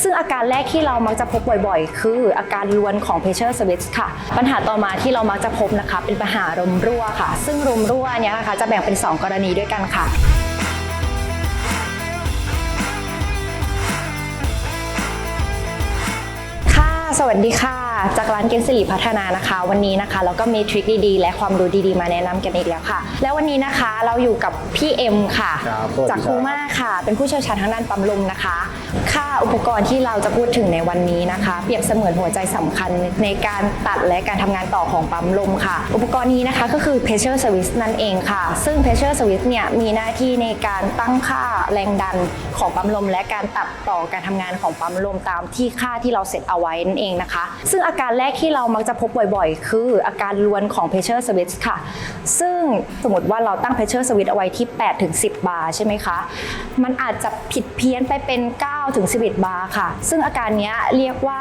ซึ่งอาการแรกที่เรามักจะพบบ่อยๆ คืออาการลวนของ pressure switch ค่ะ ปัญหาต่อมาที่เรามักจะพบนะคะ เป็นปัญหาลมรั่วค่ะ ซึ่งลมรั่วเนี้ยนะคะจะแบ่งเป็น 2 กรณีด้วยกันค่ะค่ะสวัสดีค่ะ จากร้านเกนสิริพัฒนานะคะ วันนี้นะคะเราก็มีทริคดีๆ และความรู้ดีๆ มาแนะนำกันอีกแล้วค่ะ แล้ววันนี้นะคะเราอยู่กับพี่เอ็มค่ะครับสวัสดีจากครับคูมาค่ะ เป็นผู้เชี่ยวชาญทางด้านปั๊มลมนะคะค่าอุปกรณ์ที่เราจะพูดถึงในวันนี้นะคะ เปรียบเสมือนหัวใจสำคัญในการตัดและการทำงานต่อของปั๊มลมค่ะ อุปกรณ์นี้นะคะก็คือ pressure switch นั่นเองค่ะ ซึ่ง pressure switch เนี่ยมีหน้าที่ในการตั้งค่าแรงดันของปั๊มลม และการตัดต่อการทำงานของปั๊มลมตามที่ค่าที่เราเซตเอาไว้นั่นเองนะคะ ซึ่งอาการแรกที่เรามักจะพบบ่อยๆ คืออาการลวนของ pressure switch ค่ะ ซึ่งสมมติว่าเราตั้ง pressure switch เอาไว้ที่ 8 ถึง 10 บาร์ใช่ไหมคะ มันอาจจะผิดเพี้ยนไปเป็น 9 ถึง 11 บาร์ค่ะ ซึ่งอาการนี้เรียกว่า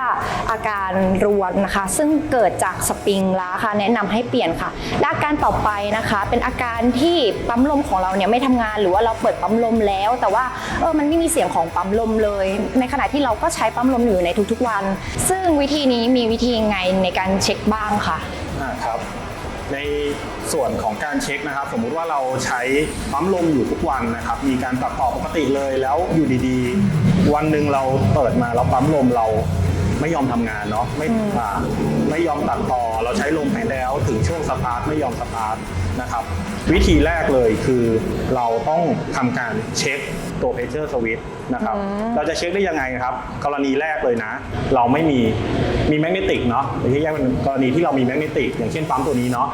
อาการรวนนะคะ ซึ่งเกิดจากสปริงล้าค่ะ แนะนำให้เปลี่ยนค่ะและอาการต่อไปนะคะ เป็นอาการที่ปั๊มลมของเราเนี่ยไม่ทำงานหรือว่าเราเปิดปั๊มลมแล้ว แต่ว่าเออมันไม่มีเสียงของปั๊มลมเลย ในขณะที่เราก็ใช้ปั๊มลมอยู่ในทุกๆวัน ซึ่งวิธีนี้มีวิธียังไงในการเช็คบ้างคะอ่าครับ ในส่วนของการเช็คนะครับ สมมุติว่าเราใช้ปั๊มลมอยู่ทุกวันนะครับ มีการตัดต่อปกติเลยแล้วอยู่ดีๆ วันหนึ่งเราเปิดมาแล้วปั๊มลมเราไม่ยอมทำงานเนาะไม่ไม่ยอมตัดต่อ เราใช้ลมไปแล้ว ถึงช่วงสตาร์ทไม่ยอมสตาร์ท นะครับ วิธีแรกเลยคือเราต้องทำการเช็คตัว pressure switch นะครับ เราจะเช็คได้ยังไงครับ กรณีแรกเลยนะ เราไม่มีมีแมกเนติกเนาะหรือที่แยกเป็นกรณีที่เรามีแมกเนติกอย่างเช่นปั๊มตัวนี้เนาะ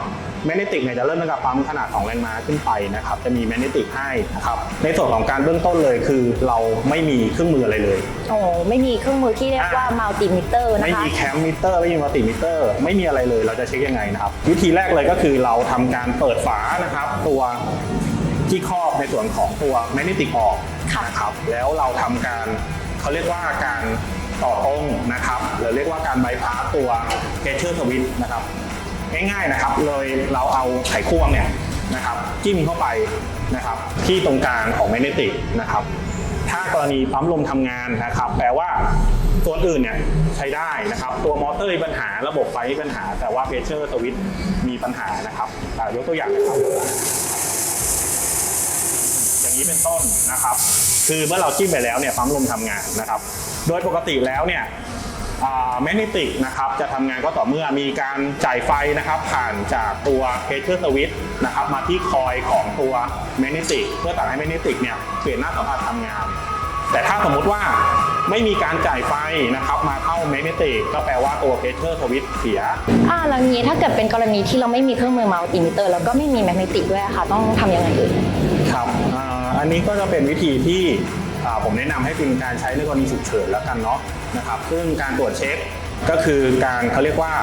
แมกเนติกเนี่ยจะเริ่มตั้งแต่ปั๊มขนาด2แรงม้าขึ้นไปนะครับจะมีแมกเนติกให้นะครับในส่วนของการเบื้องต้นเลยคือเราไม่มีเครื่องมืออะไรเลย โอ้ไม่มีเครื่องมือที่เรียกว่าอ่ามัลติมิเตอร์นะไม่คะมีแคมมิเตอร์ไม่มีมัลติมิเตอร์ไม่มีอะไรเลยเราจะเช็คยังไงนะครับ วิธีแรกเลยก็คือเราทำการเปิดฝานะครับ ตัวที่ครอบในส่วนของตัวแมกเนติกออกค่ะนะครับแล้วเราทำการเขาเรียกว่าการต่อตรงนะครับหรือเรียกว่าการไบพาสตัวเพชเชอร์สวิตนะครับ ง่ายๆนะครับเลยเราเอาไขควงเนี่ยนะครับจิ้มเข้าไปนะครับที่ตรงกลางของแมกเนติกนะครับถ้ากรณีปั๊มลมทำงานนะครับแปลว่าตัวอื่นเนี่ยใช้ได้นะครับ ตัวมอเตอร์มีปัญหาระบบไฟมีปัญหา แต่ว่าเพชเชอร์สวิตมีปัญหานะครับยกตัวอย่างนะครับอย่างนี้เป็นต้นนะครับ คือเมื่อเราจิ้มไปแล้วเนี่ยปั๊มลมทำงานนะครับ โดยปกติแล้วเนี่ย แมกเนติกนะครับจะทำงานก็ต่อเมื่อมีการจ่ายไฟนะครับผ่านจากตัวเพชเชอร์สวิตนะครับมาที่คอยของตัวแมกเนติกเพื่อสั่งให้แมกเนติกเนี่ยเปลี่ยนหน้าสัมผัสทำงาน แต่ถ้าสมมุติว่าไม่มีการจ่ายไฟนะครับมาเข้าแมกเนติกก็แปลว่าตัวเพชเชอร์สวิตเสียอ่าแล้วงี้ถ้าเกิดเป็นกรณีที่เราไม่มีเครื่องมือมัลติมิเตอร์แล้วก็ไม่มีแมกเนติกด้วยอะค่ะต้องทำยังไงเอ่ยครับอ่าอันนี้ก็จะเป็นวิธีที่อ่า ผมแนะนำให้เป็นการใช้ในกรณีฉุกเฉินแล้วกันเนาะนะครับซึ่งการตรวจเช็คก็คือการเขาเรียกว่า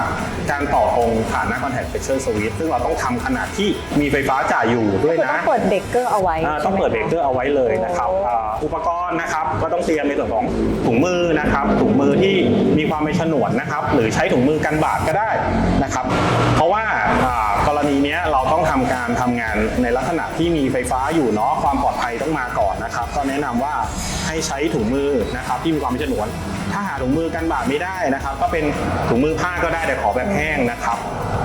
การต่อตรงผ่านหน้า contact pressure switch ซึ่งเราต้องทำขนาดที่มีไฟฟ้าจ่ายอยู่ด้วยคือนะต้องเปิดเบรกเกอร์เอาไว้อ่าต้องเปิดเบรกเกอร์เอาไว้เลยนะครับโอ้อ่าอุปกรณ์นะครับก็ต้องเตรียมในส่วนของถุงมือนะครับถุงมือที่มีความเป็นฉนวนนะครับหรือใช้ถุงมือกันบาดก็ได้นะครับ เพราะว่า การทำงานในลักษณะที่มีไฟฟ้าอยู่เนาะความปลอดภัยต้องมาก่อนนะครับ ก็แนะนำว่าให้ใช้ถุงมือนะครับที่มีความเป็นฉนวน ถ้าหาถุงมือกันบาดไม่ได้นะครับ ก็เป็นถุงมือผ้าก็ได้แต่ขอแบบแห้งนะครับ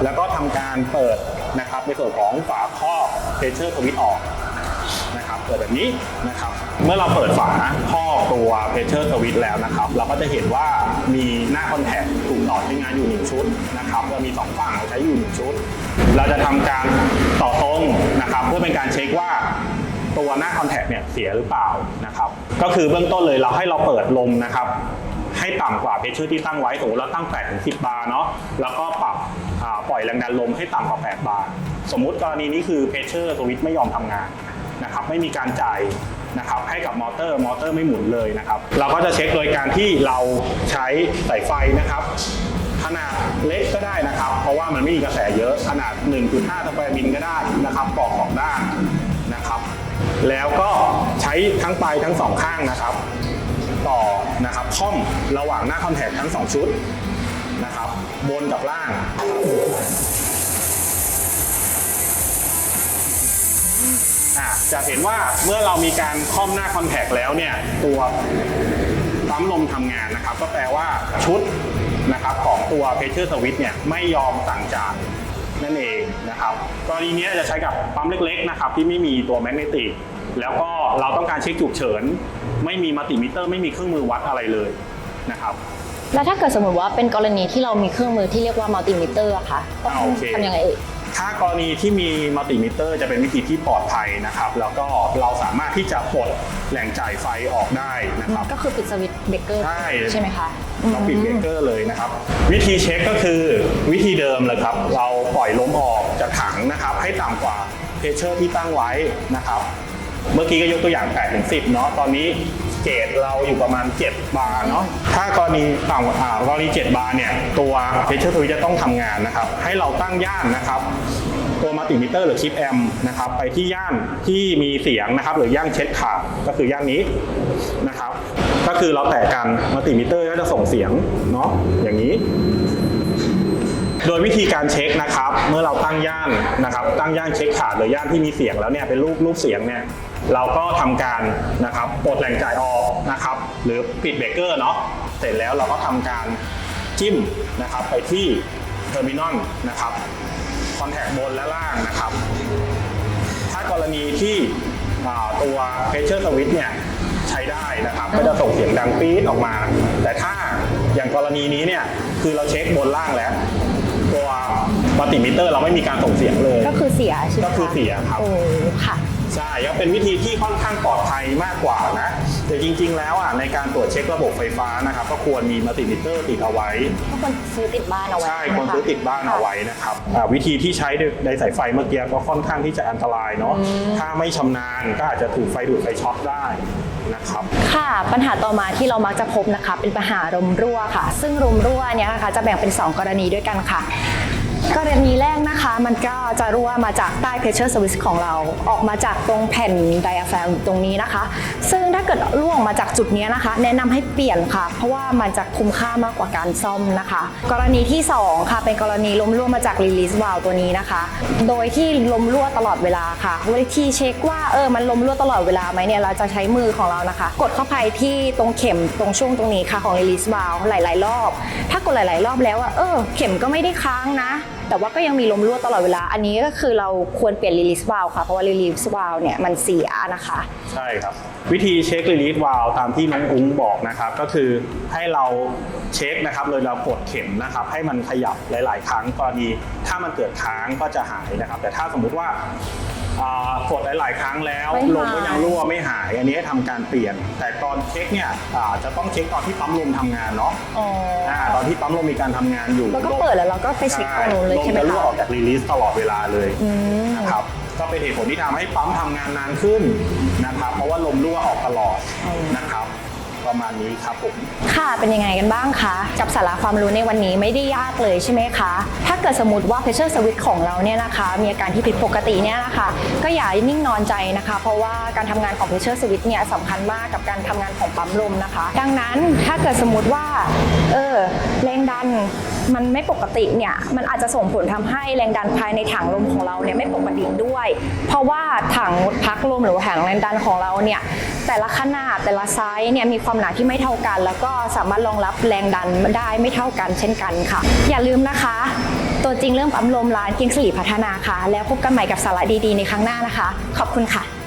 แล้วก็ทำการเปิดนะครับในส่วนของฝาครอบเพเชอร์ทวิตออกนะครับเปิดแบบนี้นะครับ เมื่อเราเปิดฝาครอตัว pressure switch แล้วนะครับ เราก็จะเห็นว่ามีหน้าคอนแทคถูกต่อใช้งานอยู่ 1 ชุดนะครับเรามี 2 ฝั่งใช้อยู่ 1 ชุด เราจะทำการต่อตรงนะครับ เพื่อเป็นการเช็คว่าตัวหน้าคอนแทคเนี่ยเสียหรือเปล่านะครับ ก็คือเบื้องต้นเลยเราให้เราเปิดลมนะครับ ให้ต่ำกว่าเพชเชอร์ที่ตั้งไว้สมมติเราตั้ง8ถึง10 บาร์เนาะแล้วก็ปรับปล่อยแรงดันลมให้ต่ำกว่า 8 บาร์สมมุติกรณีนี้คือเพชเชอร์สวิตไม่ยอมทำงานนะครับไม่มีการจ่าย นะครับให้กับมอเตอร์มอเตอร์ไม่หมุนเลยนะครับเราก็จะเช็คโดยการที่เราใช้สายไฟนะครับ ขนาดเล็กก็ได้นะครับ เพราะว่ามันไม่มีกระแสเยอะขนาด 1.5 สแควร์มิลก็ได้นะครับปอกสองด้านนะครับ แล้วก็ใช้ทั้งปลายทั้งสองข้างนะครับ ต่อนะครับค่อมระหว่างหน้าคอนแทคทั้งสองชุดนะครับบนกับล่าง อะจะเห็นว่าเมื่อเรามีการค่อมหน้าคอนแทคแล้วเนี่ยตัวปั๊มปั๊มลมทำงานนะครับ ก็แปลว่าชุดนะครับของตัว pressure switch เนี่ยไม่ยอมสั่งจ่ายนั่นเองนะครับกรณีเนี้ยจะใช้กับปั๊มเล็กๆนะครับที่ไม่มีตัวแมกเนติกแล้วก็เราต้องการเช็คฉุกเฉิน ไม่มีมัลติมิเตอร์ ไม่มีเครื่องมือวัดอะไรเลยนะครับ แล้วถ้าเกิดสมมติว่าเป็นกรณีที่เรามีเครื่องมือที่เรียกว่ามัลติมิเตอร์ค่ะต้องอ่าโอเค ทำยังไงเอ่ย ถ้ากรณีที่มีมัลติมิเตอร์จะเป็นวิธีที่ปลอดภัยนะครับ แล้วก็เราสามารถที่จะปลดแหล่งจ่ายไฟออกได้นะครับ ก็คือปิดสวิตช์เบรกเกอร์ใช่ ใช่ไหมคะเราปิดเบรกเกอร์เลยนะครับ วิธีเช็คก็คือวิธีเดิมเลยครับ เราปล่อยลมออกจากถังนะครับ ให้ต่ำกว่าเพชเชอร์ที่ตั้งไว้นะครับ เมื่อกี้ก็ยกตัวอย่าง8ถึง10เนาะตอนนี้ เกรดเราอยู่ประมาณ 7 บาร์เนาะถ้ากรณีต่ำกว่าอ่ากรณี 7 บาร์เนี่ย ตัวเพชเชอร์ทวิจะต้องทำงานนะครับ ให้เราตั้งย่านนะครับตัวมัลติมิเตอร์หรือคลิปแอมนะครับไปที่ย่านที่มีเสียงนะครับ หรือย่านเช็คขาดก็คือย่านนี้นะครับ ก็คือเราแตะกันมัลติมิเตอร์ก็จะส่งเสียงเนาะอย่างนี้ โดยวิธีการเช็คนะครับ เมื่อเราตั้งย่านนะครับ ตั้งย่านเช็คขาดหรือย่านที่มีเสียงแล้วเนี่ยเป็นรูปรูปเสียงเนี่ย เราก็ทำการนะครับปลดแหล่งจ่ายออกนะครับ หรือปิดเบรกเกอร์เนาะเสร็จแล้วเราก็ทำการจิ้มนะครับไปที่เทอร์มินอลนะครับคอนแทคบนและล่างนะครับ ถ้ากรณีที่อ่าตัว pressure switch เนี่ยใช้ได้นะครับ ก็จะส่งเสียงดังปี๊ดออกมา แต่ถ้าอย่างกรณีนี้เนี่ยคือเราเช็คบนล่างแล้ว ตัวมัลติมิเตอร์เราไม่มีการส่งเสียงเลย ก็คือเสียใช่ไหมะก็คือเสียครับโอ้ค่ะ ใช่ก็เป็นวิธีที่ค่อนข้างปลอดภัยมากกว่านะแต่จริง ๆ แล้วอะในการตรวจเช็คระบบไฟฟ้านะครับก็ควรมีมัลติมิเตอร์ติดเอาไว้ ก็ควรซื้อติดบ้านเอาไว้ใช่ไหมควรซื้อติดบ้านเอาไว้นะครับอ่าวิธีที่ใช้ในสายไฟเมื่อกี้ก็ค่อนข้างที่จะอันตรายเนาะถ้าไม่ชำนาญก็อาจจะถูกไฟดูดไฟช็อตได้นะครับค่ะปัญหาต่อมาที่เรามักจะพบนะคะเป็นปัญหาลมรั่วค่ะ ซึ่งลมรั่วเนี่ยนะคะจะแบ่งเป็น 2 กรณีด้วยกันค่ะ กรณีแรกนะคะ มันก็จะรั่วมาจากใต้ pressure switch ของเรา ออกมาจากตรงแผ่น diaphragm ตรงนี้นะคะ ซึ่งถ้าเกิดรั่วออกมาจากจุดนี้นะคะ แนะนำให้เปลี่ยนค่ะ เพราะว่ามันจะคุ้มค่ามากกว่าการซ่อมนะคะ กรณีที่สองค่ะเป็นกรณีลมรั่วมาจาก release valve ตัวนี้นะคะ โดยที่ลมรั่วตลอดเวลาค่ะวิธีเช็คว่าเออมันลมรั่วตลอดเวลาไหมเนี่ยเราจะใช้มือของเรานะคะ กดเข้าไปที่ตรงเข็มตรงช่วงตรงนี้ค่ะของ release valve หลาย ๆ รอบ ถ้ากดหลาย ๆ รอบแล้วอะเออเข็มก็ไม่ได้ค้างนะ แต่ว่าก็ยังมีลมรั่วตลอดเวลา อันนี้ก็คือเราควรเปลี่ยนรีลิสวาลค่ะ เพราะว่ารีลิสวาลเนี่ยมันเสียนะคะ ใช่ครับ วิธีเช็ครีลิสวาลตามที่น้องอุ้งบอกนะครับ ก็คือให้เราเช็คนะครับเลยเรากดเข็มนะครับ ให้มันขยับหลาย ๆ ครั้งกรณีถ้ามันเกิดค้างก็จะหายนะครับ แต่ถ้าสมมุติว่า อ่ากดหลาย ๆ ครั้งแล้วไม่หาย ลมก็ยังรั่วไม่หาย อันนี้ให้ทำการเปลี่ยน แต่ตอนเช็คเนี่ยอ่าจะต้องเช็คตอนที่ปั๊มลมทำงานเนาะอ๋ออ่าตอนที่ปั๊มลมมีการทำงานอยู่แล้วก็เปิดแล้วเราก็ไปเช็คตรงนู้นเลยใช่ไหมลมจะรั่วคะออกจากรีลีสตลอดเวลาเลย อืม นะครับก็เป็นเหตุผลที่ทำให้ปั๊มทำงานนานขึ้นนะครับ เพราะว่าลมรั่วออกตลอดนะครับ ประมาณนี้ครับผม ค่ะเป็นยังไงกันบ้างคะ กับสาระความรู้ในวันนี้ไม่ได้ยากเลยใช่ไหมคะ ถ้าเกิดสมมติว่า pressure switch ของเราเนี่ยนะคะ มีอาการที่ผิดปกติเนี่ยนะคะ ก็อย่านิ่งนอนใจนะคะ เพราะว่าการทำงานของ pressure switch เนี่ยสำคัญมากกับการทำงานของปั๊มลมนะคะ ดังนั้นถ้าเกิดสมมติว่า เออแรงดันมันไม่ปกติเนี่ยมันอาจจะส่งผลทำให้แรงดันภายในถังลมของเราเนี่ยไม่ปกติด้วย เพราะว่าถังพักลมหรือถังแรงดันของเราเนี่ยแต่ละขนาดแต่ละไซส์เนี่ยมีความหนาที่ไม่เท่ากัน แล้วก็สามารถรองรับแรงดันได้ไม่เท่ากันเช่นกันค่ะ อย่าลืมนะคะ ตัวจริงเรื่องปั๊มลมร้านเกียงสิริพัฒนาค่ะ แล้วพบกันใหม่กับสาระดีๆในครั้งหน้านะคะ ขอบคุณค่ะ